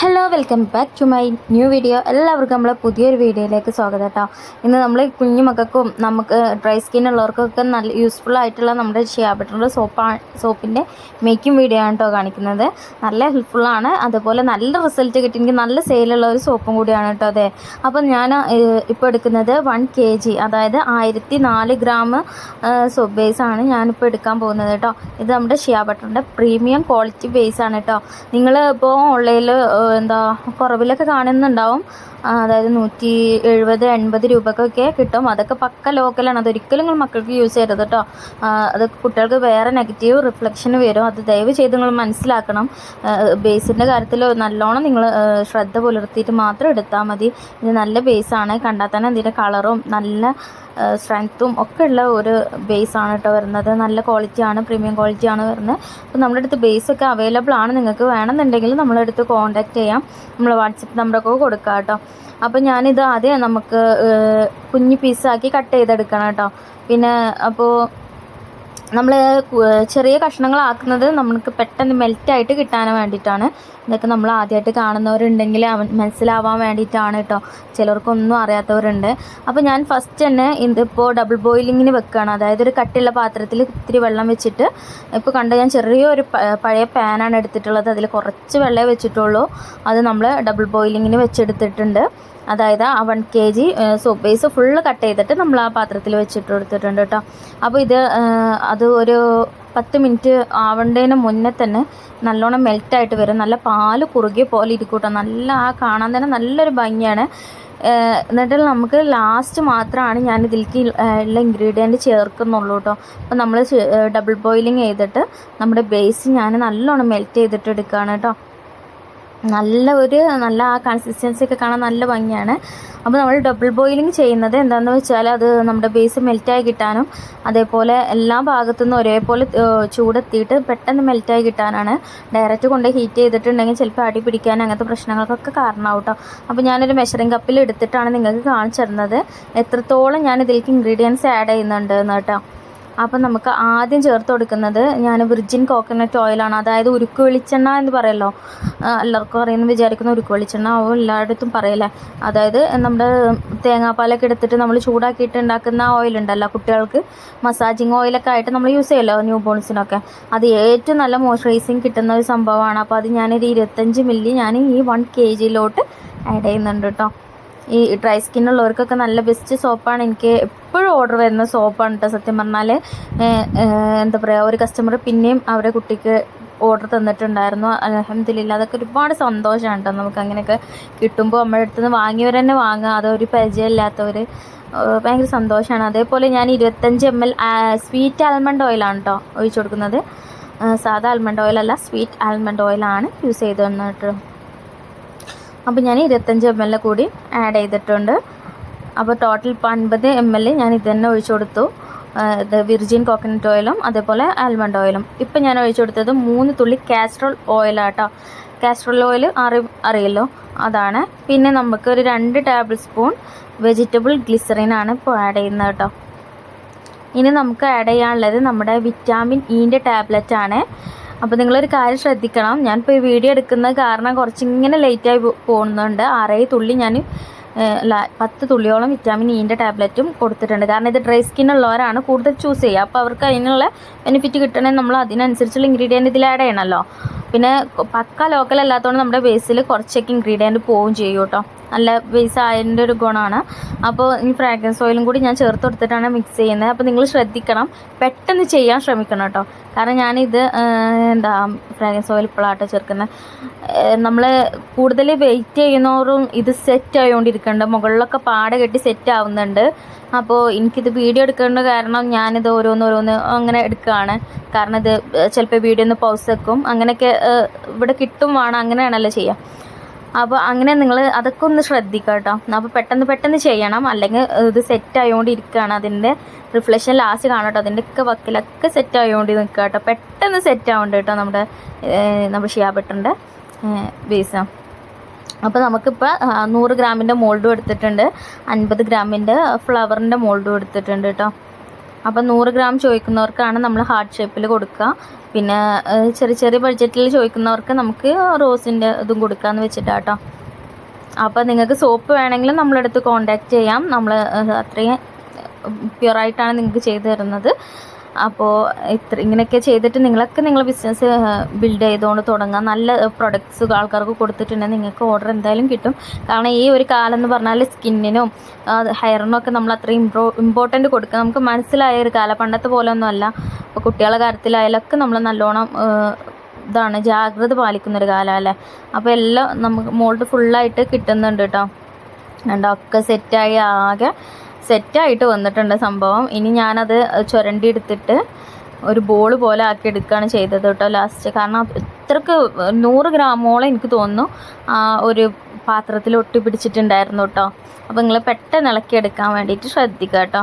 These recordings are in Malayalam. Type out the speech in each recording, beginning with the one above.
Hello welcome back to my new video എല്ലാവർക്കും നമ്മളെ പുതിയൊരു വീഡിയോയിലേക്ക് സ്വാഗതം കേട്ടോ. ഇന്ന് നമ്മൾ കുഞ്ഞു മക്കൾക്കും നമുക്ക് ഡ്രൈ സ്കിൻ ഉള്ളവർക്കൊക്കെ നല്ല യൂസ്ഫുൾ ആയിട്ടുള്ള നമ്മുടെ ഷിയാബട്ടറിന്റെ സോപ്പാണ് സോപ്പിന്റെ മേക്കിംഗ് വീഡിയോ ആണ് കേട്ടോ കാണിക്കുന്നത്. നല്ല ഹെൽപ്ഫുള്ളാണ് അതുപോലെ നല്ല റിസൾട്ട് കിട്ടി. എനിക്ക് നല്ല സെയിലുള്ള ഒരു സോപ്പും കൂടിയാണ് കേട്ടോ അതെ. അപ്പോൾ ഞാൻ ഇപ്പോൾ എടുക്കുന്നത് വൺ കെ ജി അതായത് ആയിരത്തി നാല് ഗ്രാം സോപ്പ് ബേസാണ് ഞാനിപ്പോൾ എടുക്കാൻ പോകുന്നത് കേട്ടോ. ഇത് നമ്മുടെ ഷിയാ ബട്ടറിന്റെ പ്രീമിയം ക്വാളിറ്റി ബേസാണ് കേട്ടോ. നിങ്ങൾ ഇപ്പോൾ ഓൺലൈനിൽ എന്താ കുറവിലൊക്കെ കാണുന്നുണ്ടാവും. അതായത് നൂറ്റി എഴുപത് എൺപത് രൂപക്കൊക്കെ കിട്ടും. അതൊക്കെ പക്ക ലോക്കലാണ്. അതൊരിക്കലും നിങ്ങൾ മക്കൾക്ക് യൂസ് ചെയ്യരുത് കേട്ടോ അത് കുട്ടികൾക്ക് വേറെ നെഗറ്റീവ് റിഫ്ലക്ഷൻ വരും. അത് ദയവ് ചെയ്ത് നിങ്ങൾ മനസ്സിലാക്കണം. ബേസിന്റെ കാര്യത്തിൽ നല്ലോണം നിങ്ങൾ ശ്രദ്ധ പുലർത്തിയിട്ട് മാത്രം എടുത്താൽ മതി. ഇത് നല്ല ബേസാണ് കണ്ടാൽ തന്നെ ഇതിന്റെ കളറും നല്ല സ്ട്രെങ്ത്തും ഒക്കെ ഉള്ള ഒരു ബേസാണ് കേട്ടോ വരുന്നത്. നല്ല ക്വാളിറ്റിയാണ് പ്രീമിയം ക്വാളിറ്റിയാണ് വരുന്നത്. അപ്പോൾ നമ്മുടെ അടുത്ത് ബേസൊക്കെ അവൈലബിൾ ആണ്. നിങ്ങൾക്ക് വേണമെന്നുണ്ടെങ്കിൽ നമ്മളെ അടുത്ത് കോൺടാക്റ്റ് ചെയ്യാം. നമ്മൾ വാട്സപ്പ് നമ്പറൊക്കെ കൊടുക്കാം കേട്ടോ അപ്പോൾ ഞാനിത് ആദ്യം നമുക്ക് കുഞ്ഞു പീസാക്കി കട്ട് ചെയ്തെടുക്കണം കേട്ടോ. പിന്നെ അപ്പോൾ നമ്മൾ ചെറിയ കഷ്ണങ്ങളാക്കുന്നത് നമുക്ക് പെട്ടെന്ന് മെൽറ്റായിട്ട് കിട്ടാൻ വേണ്ടിയിട്ടാണ്. ഇതൊക്കെ നമ്മൾ ആദ്യമായിട്ട് കാണുന്നവരുണ്ടെങ്കിൽ അവൻ മനസ്സിലാവാൻ വേണ്ടിയിട്ടാണ് കേട്ടോ. ചിലർക്കൊന്നും അറിയാത്തവരുണ്ട്. അപ്പോൾ ഞാൻ ഫസ്റ്റ് തന്നെ ഇതിപ്പോൾ ഡബിൾ ബോയിലിങ്ങിന് വെക്കുകയാണ് അതായത് ഒരു കട്ടിയുള്ള പാത്രത്തിൽ ഇത്തിരി വെള്ളം വെച്ചിട്ട് ഇപ്പോൾ കണ്ട ഞാൻ ചെറിയൊരു പഴയ പാനാണ് എടുത്തിട്ടുള്ളത്. അതിൽ കുറച്ച് വെള്ളമേ വെച്ചിട്ടുള്ളൂ. അത് നമ്മൾ ഡബിൾ ബോയിലിങ്ങിന് വെച്ചെടുത്തിട്ടുണ്ട്. അതായത് ആ one K G soap base full cut ചെയ്തിട്ട് നമ്മൾ ആ പാത്രത്തിൽ വെച്ചിട്ട് കൊടുത്തിട്ടുണ്ട് കേട്ടോ അപ്പോൾ ഇത് അത് ഒരു പത്ത് മിനിറ്റ് ആവേണ്ടതിന് മുന്നേ തന്നെ നല്ലോണം മെൽറ്റായിട്ട് വരും. നല്ല പാൽ കുറുകിയ പോലെ ഇരിക്കൂട്ടോ നല്ല ആ കാണാൻ തന്നെ നല്ലൊരു ഭംഗിയാണ്. എന്നിട്ട് നമുക്ക് ലാസ്റ്റ് മാത്രമാണ് ഞാൻ ഇതിലേക്ക് ഉള്ള ഇൻഗ്രീഡിയന്റ് ചേർക്കുന്നുള്ളൂ കേട്ടോ അപ്പോൾ നമ്മൾ ഡബിൾ ബോയിലിംഗ് ചെയ്തിട്ട് നമ്മുടെ ബേസ് ഞാൻ നല്ലോണം മെൽറ്റ് ചെയ്തിട്ട് എടുക്കുകയാണ് കേട്ടോ നല്ല ഒരു നല്ല ആ കൺസിസ്റ്റൻസി ഒക്കെ കാണാൻ നല്ല ഭംഗിയാണ്. അപ്പോൾ നമ്മൾ ഡബിൾ ബോയിലിംഗ് ചെയ്യുന്നത് എന്താണെന്ന് വെച്ചാൽ അത് നമ്മുടെ ബേസ് മെൽറ്റായി കിട്ടാനും അതേപോലെ എല്ലാ ഭാഗത്തു നിന്നും ഒരേപോലെ ചൂടെത്തിയിട്ട് പെട്ടെന്ന് മെൽറ്റായി കിട്ടാനാണ്. ഡയറക്റ്റ് കൊണ്ട് ഹീറ്റ് ചെയ്തിട്ടുണ്ടെങ്കിൽ ചിലപ്പോൾ അടി പിടിക്കാൻ അങ്ങനത്തെ പ്രശ്നങ്ങൾക്കൊക്കെ കാരണമാവും കേട്ടോ അപ്പോൾ ഞാനൊരു മെഷറിംഗ് കപ്പിൽ എടുത്തിട്ടാണ് നിങ്ങൾക്ക് കാണിച്ചു തരുന്നത്. എത്രത്തോളം ഞാൻ ഇതിലേക്ക് ഇൻഗ്രീഡിയൻസ് ആഡ് ചെയ്യുന്നുണ്ട് കേട്ടോ. അപ്പം നമുക്ക് ആദ്യം ചേർത്ത് കൊടുക്കുന്നത് ഞാൻ വിർജിൻ കോക്കനട്ട് ഓയിലാണ് അതായത് ഉരുക്ക് വെളിച്ചെണ്ണ എന്ന് പറയല്ലോ. എല്ലാവർക്കും അറിയുന്ന വിചാരിക്കുന്ന ഉരുക്ക് വെളിച്ചെണ്ണ. ആവും എല്ലായിടത്തും പറയല്ലേ. അതായത് നമ്മുടെ തേങ്ങാപ്പാലൊക്കെ എടുത്തിട്ട് നമ്മൾ ചൂടാക്കിയിട്ട് ഉണ്ടാക്കുന്ന ഓയിൽ ഉണ്ടല്ലോ. കുട്ടികൾക്ക് മസാജിങ് ഓയിലൊക്കെ ആയിട്ട് നമ്മൾ യൂസ് ചെയ്യല്ലോ ന്യൂ ബോൺസിനൊക്കെ അത് ഏറ്റവും നല്ല മോയ്സ്ചറൈസിങ് കിട്ടുന്ന ഒരു സംഭവമാണ്. അപ്പോൾ അത് ഞാനൊരു ഇരുപത്തഞ്ച് മില്ലി ഞാൻ ഈ വൺ കെ ജിയിലോട്ട് ആഡ് ചെയ്യുന്നുണ്ട് കേട്ടോ ഈ ഡ്രൈ സ്കിൻ ഉള്ളവർക്കൊക്കെ നല്ല ബെസ്റ്റ് സോപ്പാണ് എനിക്ക് എപ്പോഴും ഓർഡർ വരുന്ന സോപ്പാണ് കേട്ടോ സത്യം പറഞ്ഞാൽ എന്താ പറയുക ഒരു കസ്റ്റമർ പിന്നെയും അവരുടെ കുട്ടിക്ക് ഓർഡർ തന്നിട്ടുണ്ടായിരുന്നു. അലഹമ്മദില്ല അതൊക്കെ ഒരുപാട് സന്തോഷമാണ് കേട്ടോ നമുക്ക് അങ്ങനെയൊക്കെ കിട്ടുമ്പോൾ നമ്മുടെ അടുത്ത് നിന്ന് വാങ്ങിയവർ തന്നെ വാങ്ങുക. അതൊരു പരിചയമില്ലാത്തവർ ഭയങ്കര സന്തോഷമാണ് അതേപോലെ ഞാൻ ഇരുപത്തഞ്ച് എം എൽ സ്വീറ്റ് ആൽമണ്ട് ഓയിലാണ് കേട്ടോ ഒഴിച്ചു കൊടുക്കുന്നത്. സാധാ ആൽമണ്ട് ഓയിലല്ല സ്വീറ്റ് ആൽമണ്ട് ഓയിലാണ് യൂസ് ചെയ്ത് തന്നിട്ട് അപ്പോൾ ഞാൻ ഇരുപത്തഞ്ച് എം എൽ കൂടി ആഡ് ചെയ്തിട്ടുണ്ട്. അപ്പോൾ ടോട്ടൽ ഇപ്പോൾ അൻപത് എം എൽ ഞാൻ ഇത് തന്നെ ഒഴിച്ചു കൊടുത്തു. ഇത് വിർജിൻ കോക്കനട്ട് ഓയിലും അതേപോലെ ആൽമണ്ട് ഓയിലും ഇപ്പം ഞാൻ ഒഴിച്ചു കൊടുത്തത് മൂന്ന് തുള്ളി കാസ്ട്രോൾ ഓയിലാട്ടോ കാസ്ട്രോൾ ഓയിൽ അറി അറിയല്ലോ? അതാണ്. പിന്നെ നമുക്ക് ഒരു രണ്ട് ടേബിൾ സ്പൂൺ വെജിറ്റബിൾ ഗ്ലിസറിനാണ് ഇപ്പോൾ ആഡ് ചെയ്യുന്നത് കേട്ടോ. ഇനി നമുക്ക് ആഡ് ചെയ്യാനുള്ളത് നമ്മുടെ വിറ്റാമിൻ ഇന്റെ ടാബ്ലറ്റ് ആണ്. അപ്പോൾ നിങ്ങളൊരു കാര്യം ശ്രദ്ധിക്കണം. ഞാനിപ്പോൾ ഈ വീഡിയോ എടുക്കുന്ന കാരണം കുറച്ചിങ്ങനെ ലേറ്റായി പോകുന്നുണ്ട്. ആറേ തുള്ളി ഞാൻ പത്ത് തുള്ളിയോളം വിറ്റാമിൻ ഇന്റെ ടാബ്ലറ്റും കൊടുത്തിട്ടുണ്ട്. കാരണം ഇത് ഡ്രൈ സ്കിൻ ഉള്ളവരാണ് കൂടുതൽ ചൂസ് ചെയ്യുക. അപ്പോൾ അവർക്ക് അതിനുള്ള ബെനിഫിറ്റ് കിട്ടണമെങ്കിൽ നമ്മൾ അതിനനുസരിച്ചുള്ള ഇൻഗ്രീഡിയന്റ് ഇതിൽ ആഡ് ചെയ്യണമല്ലോ പിന്നെ പക്ക ലോക്കൽ അല്ലാത്തതുകൊണ്ട് നമ്മുടെ ബേസിൽ കുറച്ചൊക്കെ ഇൻഗ്രീഡിയന്റ് പോവും ചെയ്യും കേട്ടോ. നല്ല ബേസ് ആയതിന്റെ ഒരു ഗുണമാണ് അപ്പോൾ ഈ ഫ്രാഗ്രൻസ് ഓയിലും കൂടി ഞാൻ ചേർത്ത് കൊടുത്തിട്ടാണ് മിക്സ് ചെയ്യുന്നത്. അപ്പോൾ നിങ്ങൾ ശ്രദ്ധിക്കണം. പെട്ടെന്ന് ചെയ്യാൻ ശ്രമിക്കണം കേട്ടോ. കാരണം ഞാനിത് എന്താ ഫ്രാഗ്രൻസ് ഓയിൽ ഇപ്പോഴാട്ടോ ചേർക്കുന്നത് നമ്മൾ കൂടുതൽ വെയിറ്റ് ചെയ്യുന്നവരും ഇത് സെറ്റ് ആയിക്കൊണ്ടിരിക്കുന്നുണ്ട് മുകളിലൊക്കെ പാട കെട്ടി സെറ്റ് ആവുന്നുണ്ട്. അപ്പോൾ എനിക്കിത് വീഡിയോ എടുക്കേണ്ട കാരണം ഞാനിത് ഓരോന്ന് ഓരോന്ന് അങ്ങനെ എടുക്കുകയാണ് കാരണം ഇത് ചിലപ്പോൾ വീഡിയോ ഒന്ന് പൗസ് വെക്കും. അങ്ങനെയൊക്കെ ഇവിടെ കിട്ടും വേണം അങ്ങനെയാണല്ലോ ചെയ്യാം. അപ്പോൾ അങ്ങനെ നിങ്ങൾ അതൊക്കെ ഒന്ന് ശ്രദ്ധിക്കുക കേട്ടോ അപ്പോൾ പെട്ടെന്ന് പെട്ടെന്ന് ചെയ്യണം. അല്ലെങ്കിൽ ഇത് സെറ്റ് ആയതുകൊണ്ട് ഇരിക്കുകയാണ് അതിന്റെ റിഫ്ലക്ഷൻ ലാസ്റ്റ് കാണാം കേട്ടോ അതിന്റെ ഒക്കെ വക്കിലൊക്കെ സെറ്റ് ആയതുകൊണ്ട് നിൽക്കുക കേട്ടോ പെട്ടെന്ന് സെറ്റ് ആവുന്നുണ്ട് കേട്ടോ നമ്മുടെ നമ്മുടെ ഷിയാബട്ടന്റെ ബേസ് അപ്പോൾ നമുക്കിപ്പോൾ നൂറ് ഗ്രാമിന്റെ മോൾഡും എടുത്തിട്ടുണ്ട്. അൻപത് ഗ്രാമിന്റെ ഫ്ലവറിന്റെ മോൾഡും എടുത്തിട്ടുണ്ട് കേട്ടോ അപ്പം നൂറ് ഗ്രാം ചോദിക്കുന്നവർക്കാണ് നമ്മൾ ഹാർട്ട് ഷേപ്പിൽ കൊടുക്കുക. പിന്നെ ചെറിയ ചെറിയ ബഡ്ജറ്റിൽ ചോദിക്കുന്നവർക്ക് നമുക്ക് റോസിന്റെ ഇതും കൊടുക്കാമെന്ന് വെച്ചിട്ടാട്ടോ. അപ്പോൾ നിങ്ങൾക്ക് സോപ്പ് വേണമെങ്കിൽ നമ്മളെടുത്ത് കോണ്ടാക്ട് ചെയ്യാം. നമ്മൾ അത്രയും പ്യുറായിട്ടാണ് നിങ്ങൾക്ക് ചെയ്തു തരുന്നത്. അപ്പോൾ ഇത്ര ഇങ്ങനെയൊക്കെ ചെയ്തിട്ട് നിങ്ങളൊക്കെ നിങ്ങളെ ബിസിനസ് ബിൽഡ് ചെയ്തുകൊണ്ട് തുടങ്ങാം നല്ല പ്രൊഡക്ട്സ് ആൾക്കാർക്ക് കൊടുത്തിട്ടുണ്ടെങ്കിൽ നിങ്ങൾക്ക് ഓർഡർ എന്തായാലും കിട്ടും. കാരണം ഈ ഒരു കാലം എന്ന് പറഞ്ഞാൽ സ്കിന്നിനും ഹെയറിനും ഒക്കെ നമ്മൾ അത്രയും ഇമ്പ്രോ ഇമ്പോർട്ടന്റ് കൊടുക്കുക. നമുക്ക് മനസ്സിലായ ഒരു കാലം. പണ്ടത്തെ പോലെ ഒന്നും അല്ല ഇപ്പോൾ കുട്ടികളുടെ കാര്യത്തിലായാലൊക്കെ നമ്മൾ നല്ലോണം ഇതാണ് ജാഗ്രത പാലിക്കുന്ന ഒരു കാലം അല്ലേ? അപ്പോൾ എല്ലാം നമുക്ക് മോൾഡ് ഫുള്ളായിട്ട് കിട്ടുന്നുണ്ട് കേട്ടോ കണ്ടോ? ഒക്കെ സെറ്റായി ആകെ സെറ്റായിട്ട് വന്നിട്ടുണ്ട് സംഭവം. ഇനി ഞാനത് ചുരണ്ടി എടുത്തിട്ട് ഒരു ബോൾ പോലെ ആക്കി എടുക്കുകയാണ് ചെയ്തത് കേട്ടോ ലാസ്റ്റ് കാരണം ഇത്രക്ക് നൂറ് ഗ്രാമോളം എനിക്ക് തോന്നുന്നു ഒരു പാത്രത്തിൽ ഒട്ടി പിടിച്ചിട്ടുണ്ടായിരുന്നു കേട്ടോ. അപ്പോൾ നിങ്ങൾ പെട്ടെന്ന് ഇളക്കിയെടുക്കാൻ വേണ്ടിയിട്ട് ശ്രദ്ധിക്കുക കേട്ടോ.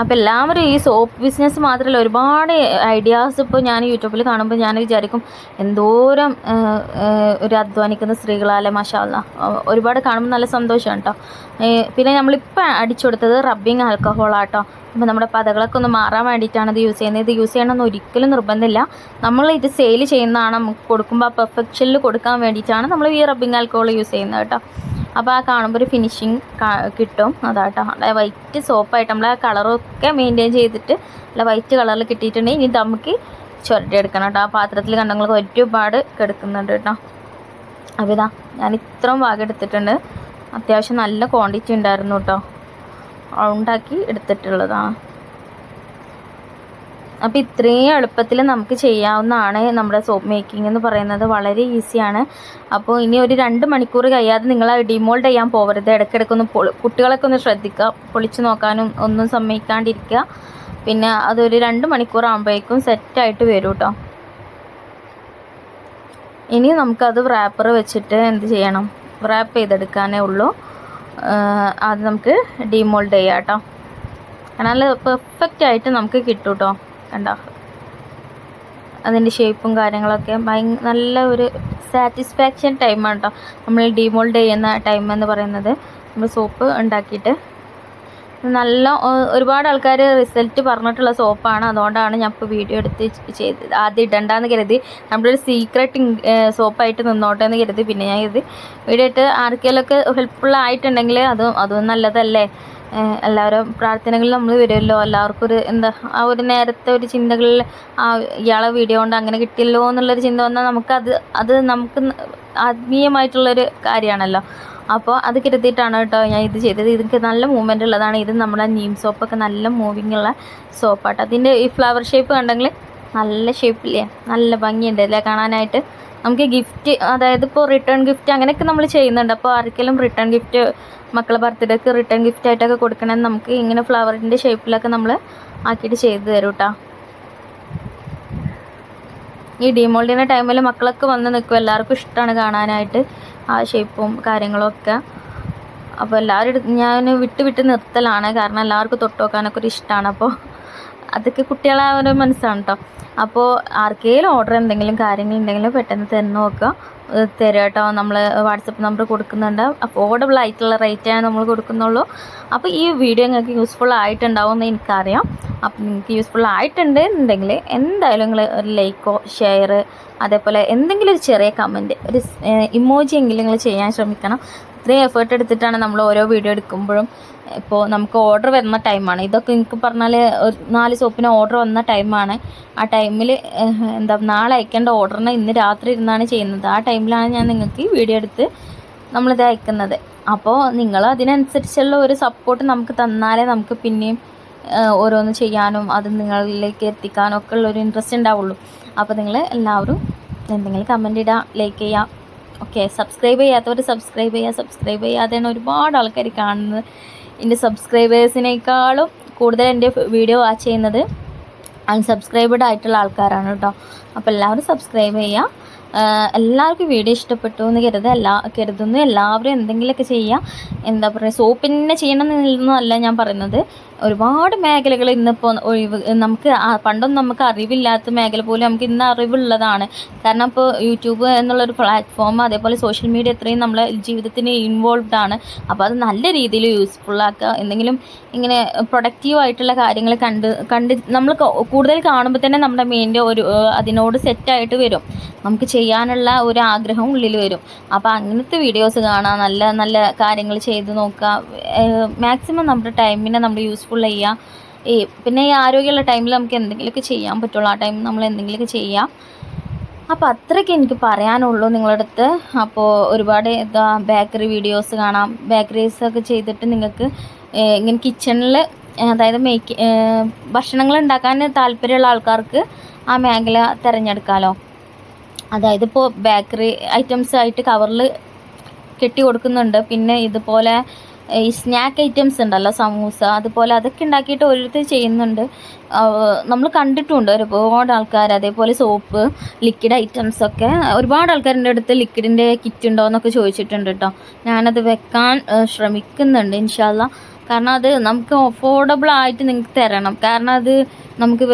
അപ്പോൾ എല്ലാവരും ഈ സോപ്പ് ബിസിനസ് മാത്രമല്ല ഒരുപാട് ഐഡിയാസ് ഇപ്പോൾ ഞാൻ യൂട്യൂബിൽ കാണുമ്പോൾ ഞാൻ വിചാരിക്കും എന്തോരം ഒരു അധ്വാനിക്കുന്ന സ്ത്രീകളാലെ മഷാല്ല ഒരുപാട് കാണുമ്പോൾ നല്ല സന്തോഷമാണ് കേട്ടോ പിന്നെ നമ്മളിപ്പോൾ അടിച്ചു കൊടുത്തത് റബ്ബിങ് ആൽക്കഹോളാട്ടോ അപ്പോൾ നമ്മുടെ പതകളൊക്കെ ഒന്ന് മാറാൻ വേണ്ടിയിട്ടാണ് ഇത് യൂസ് ചെയ്യുന്നത്. ഇത് യൂസ് ചെയ്യണമെന്ന് ഒരിക്കലും നിർബന്ധമില്ല. നമ്മൾ ഇത് സെയിൽ ചെയ്യുന്നതാണ് നമുക്ക് കൊടുക്കുമ്പോൾ ആ പെർഫെക്ഷനിൽ കൊടുക്കാൻ വേണ്ടിയിട്ടാണ് നമ്മൾ ഈ റബ്ബിങ് ആൽക്കഹോൾ യൂസ് ചെയ്യുന്നത് കേട്ടോ അപ്പോൾ ആ കാണുമ്പോൾ ഒരു ഫിനിഷിങ് കിട്ടും. അതാട്ടോ. നല്ല വൈറ്റ് സോപ്പായിട്ട് നമ്മൾ ആ കളറൊക്കെ മെയിന്റെയിൻ ചെയ്തിട്ട് നല്ല വൈറ്റ് കളറിൽ കിട്ടിയിട്ടുണ്ടെങ്കിൽ ഇനി നമുക്ക് ചുരട്ടിയെടുക്കണം കേട്ടോ. ആ പാത്രത്തിൽ കണ്ടങ്ങൾക്ക് ഒരുപാട് കെടുക്കുന്നുണ്ട് കേട്ടോ. അപ്പോൾ ഇതാ ഞാൻ ഇത്രയും ഭാഗം എടുത്തിട്ടുണ്ട്. അത്യാവശ്യം നല്ല ക്വാണ്ടിറ്റി ഉണ്ടായിരുന്നു കേട്ടോ. റൗണ്ടാക്കി എടുത്തിട്ടുള്ളതാണ്. അപ്പോൾ ഇത്രയും എളുപ്പത്തിൽ നമുക്ക് ചെയ്യാവുന്നതാണ് നമ്മുടെ സോപ്പ് മേക്കിംഗ് എന്ന് പറയുന്നത്. വളരെ ഈസിയാണ്. അപ്പോൾ ഇനി ഒരു രണ്ട് മണിക്കൂർ കഴിയാതെ നിങ്ങൾ ഡിമോൾഡ് ചെയ്യാൻ പോകരുത് ഇടയ്ക്കിടയ്ക്കൊന്ന് പൊളി കുട്ടികളൊക്കെ ഒന്ന് ശ്രദ്ധിക്കുക പൊളിച്ചു നോക്കാനും ഒന്നും സമ്മതിക്കാണ്ടിരിക്കുക പിന്നെ അതൊരു രണ്ട് മണിക്കൂർ ആകുമ്പോഴേക്കും സെറ്റായിട്ട് വരും കേട്ടോ ഇനി നമുക്കത് റാപ്പർ വെച്ചിട്ട് എന്ത് ചെയ്യണം? റാപ്പ് ചെയ്തെടുക്കാനേ ഉള്ളൂ. അത് നമുക്ക് ഡിമോൾഡ് ചെയ്യാം കേട്ടോ എന്നാൽ പെർഫെക്റ്റ് ആയിട്ട് നമുക്ക് കിട്ടും കേട്ടോ കണ്ടോ അതിന്റെ ഷേപ്പും കാര്യങ്ങളൊക്കെ ഭയ നല്ല ഒരു സാറ്റിസ്ഫാക്ഷൻ ടൈമാണ് കേട്ടോ നമ്മൾ ഡിമോൾഡ് ചെയ്യുന്ന ടൈം എന്ന് പറയുന്നത്. നമ്മൾ സോപ്പ് ഉണ്ടാക്കിയിട്ട് നല്ല ഒരുപാട് ആൾക്കാർ റിസൾട്ട് പറഞ്ഞിട്ടുള്ള സോപ്പാണ് അതുകൊണ്ടാണ് ഞാൻ ഇപ്പോൾ വീഡിയോ എടുത്ത് ചെയ്ത് ആദ്യം ഇടണ്ടെന്ന് കരുതി. ഒരു സീക്രട്ട് സോപ്പായിട്ട് നിന്നോട്ടെ എന്ന് കരുതി. പിന്നെ ഞാൻ ഇത് വീഡിയോ ഇട്ട് ആർക്കെങ്കിലുമൊക്കെ ഹെൽപ്ഫുൾ ആയിട്ടുണ്ടെങ്കിൽ അതും അതും നല്ലതല്ലേ? എല്ലാവരും പ്രാർത്ഥനകളിൽ നമ്മൾ വരുമല്ലോ? എല്ലാവർക്കും ഒരു എന്താ ആ ഒരു നേരത്തെ ഒരു ചിന്തകളിൽ ആ ഇയാളെ വീഡിയോ കൊണ്ട് അങ്ങനെ കിട്ടിയല്ലോ എന്നുള്ളൊരു ചിന്ത വന്നാൽ നമുക്കത് അത് നമുക്ക് ആത്മീയമായിട്ടുള്ളൊരു കാര്യമാണല്ലോ. അപ്പോൾ അത് കരുതിയിട്ടാണ് കേട്ടോ ഞാൻ ഇത് ചെയ്തത്. ഇതൊക്കെ നല്ല മൂവ്മെന്റ് ഉള്ളതാണ്. ഇത് നമ്മുടെ നീം സോപ്പൊക്കെ നല്ല മൂവിങ് ഉള്ള സോപ്പാട്ടോ അതിന്റെ ഈ ഫ്ലവർ ഷേപ്പ് കണ്ടെങ്കിൽ നല്ല ഷേപ്പില്ലേ നല്ല ഭംഗിയുണ്ട് അല്ലേ? കാണാനായിട്ട് നമുക്ക് ഗിഫ്റ്റ് അതായത് ഇപ്പോൾ റിട്ടേൺ ഗിഫ്റ്റ് അങ്ങനെയൊക്കെ നമ്മൾ ചെയ്യുന്നുണ്ട്. അപ്പോൾ ആർക്കെങ്കിലും റിട്ടേൺ ഗിഫ്റ്റ് മക്കളെ ബർത്ത്ഡേക്ക് റിട്ടേൺ ഗിഫ്റ്റ് ആയിട്ടൊക്കെ കൊടുക്കണമെന്ന് നമുക്ക് ഇങ്ങനെ ഫ്ലവറിന്റെ ഷേപ്പിലൊക്കെ നമ്മൾ ആക്കിയിട്ട് ചെയ്ത് തരും കേട്ടോ ഈ ഡിമോൾഡിന്റെ ടൈമിൽ മക്കളൊക്കെ വന്ന് നിൽക്കും. എല്ലാവർക്കും ഇഷ്ടമാണ് കാണാനായിട്ട്. ആ ഷേപ്പും കാര്യങ്ങളൊക്കെ. അപ്പോൾ എല്ലാവരും ഞാൻ വിട്ട് വിട്ട് നിർത്തലാണ്. കാരണം എല്ലാവർക്കും തൊട്ട് നോക്കാനൊക്കെ ഒരു ഇഷ്ടമാണ് അപ്പോൾ അതൊക്കെ കുട്ടികളെ ഒരു മനസ്സാണ് കേട്ടോ അപ്പോൾ ആർക്കെങ്കിലും ഓർഡർ എന്തെങ്കിലും കാര്യങ്ങളുണ്ടെങ്കിൽ പെട്ടെന്ന് തന്നെ നോക്കുക തരാം കേട്ടോ നമ്മൾ വാട്സപ്പ് നമ്പർ കൊടുക്കുന്നുണ്ട്. അഫോർഡബിൾ ആയിട്ടുള്ള റേറ്റാണ് നമ്മൾ കൊടുക്കുന്നുള്ളൂ. അപ്പോൾ ഈ വീഡിയോ നിങ്ങൾക്ക് യൂസ്ഫുൾ ആയിട്ടുണ്ടാവും എന്ന് എനിക്കറിയാം. അപ്പം നിങ്ങൾക്ക് യൂസ്ഫുൾ ആയിട്ടുണ്ട് എന്നുണ്ടെങ്കിൽ എന്തായാലും നിങ്ങൾ ഒരു ലൈക്കോ ഷെയർ അതേപോലെ എന്തെങ്കിലും ഒരു ചെറിയ കമന്റ് ഒരു ഇമോജി എങ്കിലും നിങ്ങൾ ചെയ്യാൻ ശ്രമിക്കണം. ഇത്രയും എഫേർട്ട് എടുത്തിട്ടാണ് നമ്മൾ ഓരോ വീഡിയോ എടുക്കുമ്പോഴും ഇപ്പോൾ നമുക്ക് ഓർഡർ വരുന്ന ടൈമാണ് ഇതൊക്കെ എനിക്ക് പറഞ്ഞാൽ ഒരു നാല് സോപ്പിന് ഓർഡർ വന്ന ടൈമാണ് ആ ടൈമിൽ എന്താ നാളെ അയക്കേണ്ട ഓർഡറിന് ഇന്ന് രാത്രി ഇരുന്നാണ് ചെയ്യുന്നത്. ആ ടൈമിലാണ് ഞാൻ നിങ്ങൾക്ക് ഈ വീഡിയോ എടുത്ത് നമ്മളിത് അയക്കുന്നത്. അപ്പോൾ നിങ്ങൾ അതിനനുസരിച്ചുള്ള ഒരു സപ്പോർട്ട് നമുക്ക് തന്നാലേ നമുക്ക് പിന്നെയും ഓരോന്ന് ചെയ്യാനും അത് നിങ്ങളിലേക്ക് എത്തിക്കാനും ഒക്കെ ഉള്ളൊരു ഇൻട്രസ്റ്റ് ഉണ്ടാവുള്ളൂ. അപ്പോൾ നിങ്ങൾ എല്ലാവരും എന്തെങ്കിലും കമന്റ് ഇടുക ലൈക്ക് ചെയ്യുക ഓക്കെ സബ്സ്ക്രൈബ് ചെയ്യാത്തവർ സബ്സ്ക്രൈബ് ചെയ്യുക. സബ്സ്ക്രൈബ് ചെയ്യാതെയാണ് ഒരുപാട് ആൾക്കാർ കാണുന്നത്. എന്റെ സബ്സ്ക്രൈബേഴ്സിനേക്കാളും കൂടുതൽ എന്റെ വീഡിയോ വാച്ച് ചെയ്യുന്നത് അൺസബ്സ്ക്രൈബ്ഡ് ആയിട്ടുള്ള ആൾക്കാരാണ് കേട്ടോ. അപ്പോൾ എല്ലാവരും സബ്സ്ക്രൈബ് ചെയ്യുക എല്ലാവർക്കും വീഡിയോ ഇഷ്ടപ്പെട്ടു എന്ന് കരുതുക എല്ലാ കരുതുന്നു. എല്ലാവരും എന്തെങ്കിലുമൊക്കെ ചെയ്യുക എന്താ പറയുക സോപ്പ് തന്നെ ചെയ്യണം ഞാൻ പറയുന്നത്. ഒരുപാട് മേഖലകൾ ഇന്നിപ്പോൾ ഒഴിവ് നമുക്ക് പണ്ടൊന്നും നമുക്ക് അറിവില്ലാത്ത മേഖല പോലും നമുക്ക് ഇന്ന് അറിവുള്ളതാണ്. കാരണം ഇപ്പോൾ യൂട്യൂബ് എന്നുള്ളൊരു പ്ലാറ്റ്ഫോം അതേപോലെ സോഷ്യൽ മീഡിയ ഇത്രയും നമ്മളെ ജീവിതത്തിന് ഇൻവോൾവ്ഡ് ആണ്. അപ്പോൾ അത് നല്ല രീതിയിൽ യൂസ്ഫുള്ളാക്കുക എന്തെങ്കിലും ഇങ്ങനെ പ്രൊഡക്റ്റീവ് ആയിട്ടുള്ള കാര്യങ്ങൾ കണ്ട് കണ്ട് നമ്മൾ കൂടുതൽ കാണുമ്പോൾ തന്നെ നമ്മുടെ മെയിന്റെ ഒരു അതിനോട് സെറ്റായിട്ട് വരും. നമുക്ക് ചെയ്യാനുള്ള ഒരു ആഗ്രഹം ഉള്ളിൽ വരും. അപ്പോൾ അങ്ങനത്തെ വീഡിയോസ് കാണാം. നല്ല നല്ല കാര്യങ്ങൾ ചെയ്ത് നോക്കുക. മാക്സിമം നമ്മുടെ ടൈമിനെ നമ്മൾ യൂസ്ഫുൾ ചെയ്യുക ഈ പിന്നെ ഈ ആരോഗ്യമുള്ള ടൈമിൽ നമുക്ക് എന്തെങ്കിലുമൊക്കെ ചെയ്യാൻ പറ്റുള്ളൂ. ആ ടൈമിൽ നമ്മൾ എന്തെങ്കിലുമൊക്കെ ചെയ്യാം. അപ്പോൾ അത്രയ്ക്ക് എനിക്ക് പറയാനുള്ളൂ നിങ്ങളുടെ അടുത്ത് അപ്പോൾ ഒരുപാട് എന്താ ബേക്കറി വീഡിയോസ് കാണാം. ബേക്കറീസ് ഒക്കെ ചെയ്തിട്ട് നിങ്ങൾക്ക് ഇങ്ങനെ കിച്ചണിൽ അതായത് മേക്ക് ഭക്ഷണങ്ങൾ ഉണ്ടാക്കാൻ താല്പര്യമുള്ള ആൾക്കാർക്ക് ആ മേഖല തിരഞ്ഞെടുക്കാമല്ലോ അതായത് ഇപ്പോൾ ബേക്കറി ഐറ്റംസ് ആയിട്ട് കവറിൽ കെട്ടി കൊടുക്കുന്നുണ്ട്. പിന്നെ ഇതുപോലെ ഈ സ്നാക്ക് ഐറ്റംസ് ഉണ്ടല്ലോ സമൂസ അതുപോലെ അതൊക്കെ ഉണ്ടാക്കിയിട്ട് ഓരോരുത്തർ ചെയ്യുന്നുണ്ട്. നമ്മൾ കണ്ടിട്ടുണ്ട് ഒരുപാട് ആൾക്കാർ അതേപോലെ സോപ്പ് ലിക്വിഡ് ഐറ്റംസ് ഒക്കെ. ഒരുപാട് ആൾക്കാരുടെ അടുത്ത് ലിക്വിഡിന്റെ കിറ്റ് ഉണ്ടോ എന്നൊക്കെ ചോദിച്ചിട്ടുണ്ട് കേട്ടോ ഞാനത് വെക്കാൻ ശ്രമിക്കുന്നുണ്ട് ഇൻഷാല്ല കാരണം അത് നമുക്ക് അഫോർഡബിൾ ആയിട്ട് നിങ്ങൾക്ക് തരണം. കാരണം അത് നമുക്ക്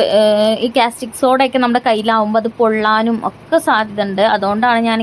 ഈ കാസ്റ്റിക് സോഡയൊക്കെ നമ്മുടെ കയ്യിലാവുമ്പോൾ അത് പൊള്ളാനും ഒക്കെ സാധ്യത ഉണ്ട് അതുകൊണ്ടാണ് ഞാൻ